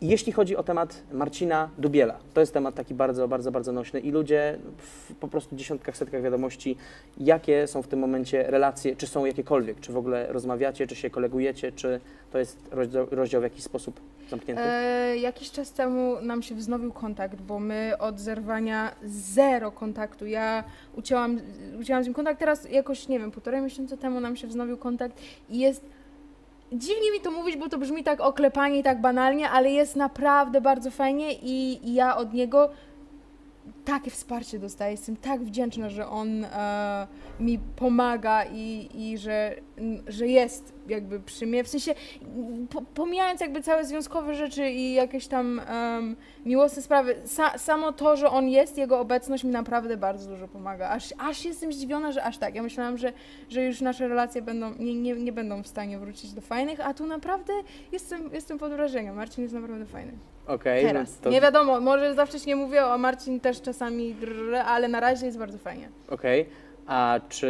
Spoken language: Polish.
Jeśli chodzi o temat Marcina Dubiela, to jest temat taki bardzo, bardzo, bardzo nośny i ludzie w po prostu dziesiątkach, setkach wiadomości, jakie są w tym momencie relacje, czy są jakiekolwiek, czy w ogóle rozmawiacie, czy się kolegujecie, czy to jest rozdział, rozdział w jakiś sposób zamknięty? E, jakiś czas temu nam się wznowił kontakt, bo my od zerwania zero kontaktu. Ja ucięłam, ucięłam z nim kontakt, teraz jakoś, nie wiem, półtorej miesiąca temu nam się wznowił kontakt i jest. Dziwnie mi to mówić, bo to brzmi tak oklepanie i tak banalnie, ale jest naprawdę bardzo fajnie i, ja od niego takie wsparcie dostaję. Jestem tak wdzięczna, że on e, mi pomaga i, i że, że jest jakby przy mnie. W sensie, po, pomijając jakby całe związkowe rzeczy i jakieś tam em, miłosne sprawy, sa, samo to, że on jest, jego obecność mi naprawdę bardzo dużo pomaga. Aż, aż jestem zdziwiona, że aż tak. Ja myślałam, że, że już nasze relacje będą, nie, nie, nie będą w stanie wrócić do fajnych, a tu naprawdę jestem, jestem pod wrażeniem. Marcin jest naprawdę fajny. Okej, no Teraz. to- Nie wiadomo, może za wcześnie mówię, a Marcin też czasami drrr, ale na razie jest bardzo fajnie. Okej, a czy